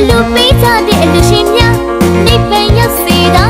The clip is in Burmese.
အလူပေးကြတဲ့အလူရှင်များနိဗ္ဗာန်ရောက်စေတာ